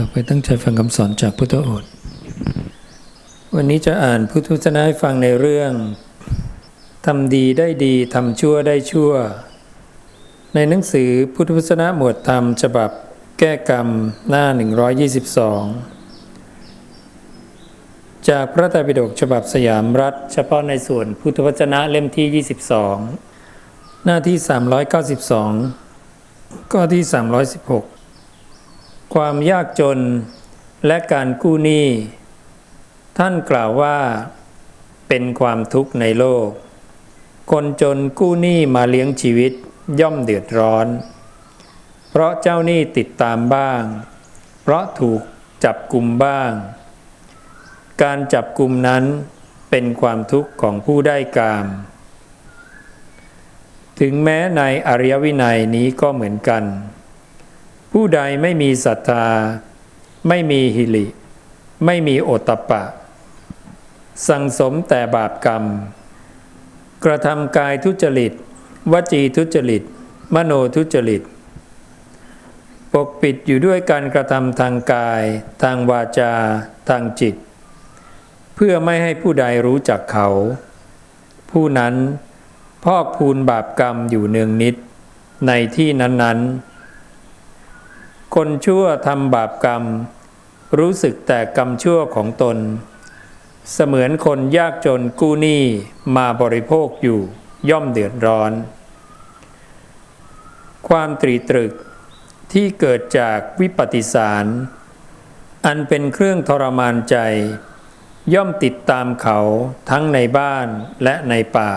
ต่อไปตั้งใจฟังคำสอนจากพุทธโอษฐ์วันนี้จะอ่านพุทธวจนะให้ฟังในเรื่องทำดีได้ดีทำชั่วได้ชั่ว ในหนังสือพุทธวจนะหมวดธรรมฉบับแก้กรรมหน้า 122 จากพระไตรปิฎกฉบับสยามรัฐ เฉพาะในส่วนพุทธวจนะเล่มที่ 22 หน้าที่ 392ก็ที่ 316 ความยากจนและการกู้หนี้ ท่านกล่าวว่า เป็นความทุกข์ในโลก คนจนกู้หนี้มาเลี้ยงชีวิตย่อมเดือดร้อน เพราะเจ้าหนี้ติดตามบ้าง เพราะถูกจับกลุ่มบ้าง การจับกลุ่มนั้นเป็นความทุกข์ของผู้ได้กาม ถึงแม้ในอริยวินัยนี้ก็เหมือนกัน ผู้ใดไม่มีศรัทธา ไม่มีหิริไม่มีโอตตปะ สังสมแต่บาปกรรม กระทำกายทุจริต วจีทุจริต มโนทุจริต ปกปิดอยู่ด้วยการกระทำทางกาย ทางวาจา ทางจิต เพื่อไม่ให้ผู้ใดรู้จักเขา ผู้นั้นพอกพูนบาปกรรมอยู่เนืองนิด ในที่นั้นๆ คนชั่วทำบาปกรรม รู้สึกแต่กรรมชั่วของตน เสมือนคนยากจนกู้หนี้มาบริโภคอยู่ย่อมเดือดร้อน ความตรีตรึกที่เกิดจากวิปฏิสาร อันเป็นเครื่องทรมานใจ ย่อมติดตามเขาทั้งในบ้านและในป่า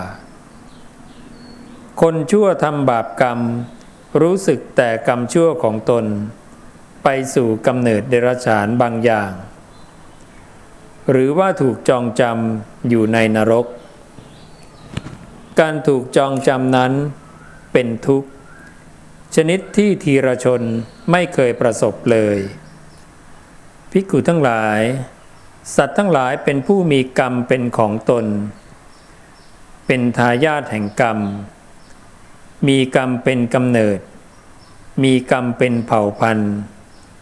คนชั่วทำบาปกรรม รู้สึกแต่กรรมชั่วของตน ไปสู่กำเนิดเดรัจฉานบางอย่าง หรือว่าถูกจองจำอยู่ในนรก การถูกจองจำนั้นเป็นทุกข์ ชนิดที่ทีรชนไม่เคยประสบเลย ภิกขุทั้งหลาย สัตว์ทั้งหลายเป็นผู้มีกรรมเป็นของตน เป็นทายาทแห่งกรรม มีกรรมเป็นกำเนิดมีกรรมเป็นเผ่าพันธุ์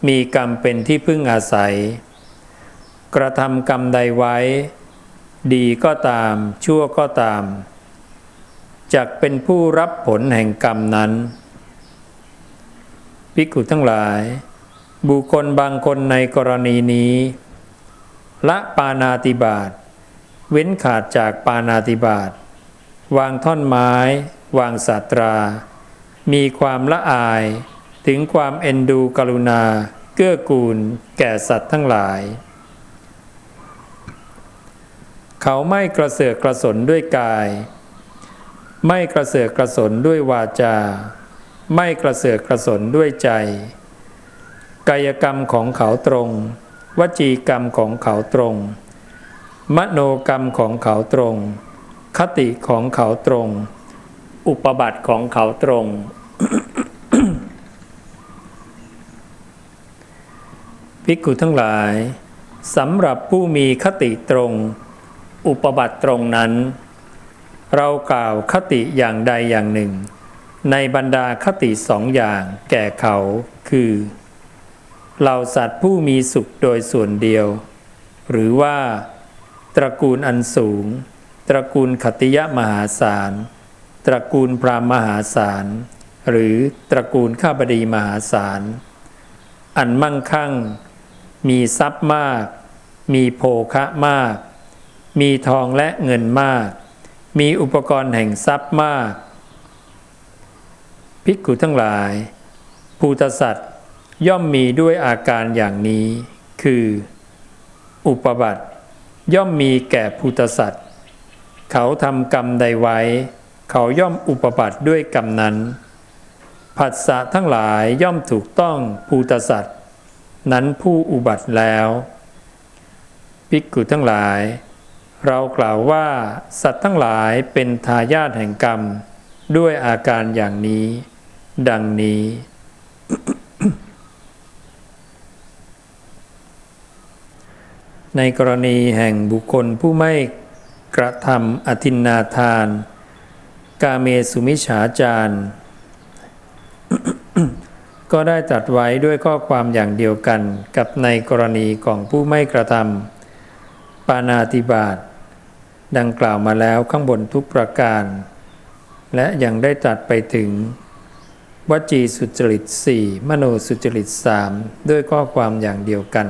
มีกรรมเป็นที่พึ่งอาศัย กระทำกรรมใดไว้ ดีก็ตามชั่วก็ตามจักเป็นผู้รับผลแห่งกรรมนั้นภิกขุทั้งหลาย บุคคลบางคนในกรณีนี้ ละปานาติบาตเว้นขาดจากปานาติบาตวางท่อนไม้ วางสาตรา มีความละอาย ถึงความเอ็นดูกรุณา เกื้อกูล แก่สัตว์ทั้งหลาย เขาไม่กระเสือกกระสนด้วยกาย ไม่กระเสือกกระสนด้วยวาจา ไม่กระเสือกกระสนด้วยใจ กายกรรมของเขาตรง วจีกรรมของเขาตรง มโนกรรมของเขาตรง คติของเขาตรง อุปบัติของเขาตรง ภิกขุทั้งหลายสำหรับผู้มีคติตรง อุปบัติตรงนั้น เรากล่าวคติอย่างใดอย่างหนึ่ง ในบรรดาคติสองอย่างแก่เขาคือเหล่าสัตว์ผู้มีสุขโดยส่วนเดียว หรือว่า ตระกูลอันสูง ตระกูลขติยะมหาศาล ตระกูลพรามมหาศาล หรือตระกูลข้าบดีมหาศาล อันมั่งคั่ง มีทรัพย์มาก มีโภคะมาก มีทองและเงินมาก มีอุปกรณ์แห่งทรัพย์มาก ภิกขุทั้งหลาย ภูตสัตว์ย่อมมีด้วยอาการอย่างนี้ คือ อุปบัติย่อมมีแก่ภูตสัตว์เขาทำกรรมใดไว้ เขาย่อมอุปบัติด้วยกรรมนั้น ผัสสะทั้งหลายย่อมถูกต้องภูตสัตว์ นั้นผู้อุบัติแล้วภิกขุทั้งหลาย เรากล่าวว่าสัตว์ทั้งหลายเป็นทายาทแห่งกรรม ด้วยอาการอย่างนี้ ดังนี้ ในกรณีแห่งบุคคลผู้ไม่กระทำอธินนาทาน กาเมสุมิฉาจาร ก็ได้ตัดไว้ด้วยข้อความอย่างเดียวกันกับในกรณีของผู้ไม่กระทำปานาติบาตดังกล่าวมาแล้วข้างบนทุกประการ และยังได้ตัดไปถึง วจีสุจริตสี่มโนสุจริตสามด้วยข้อความอย่างเดียวกัน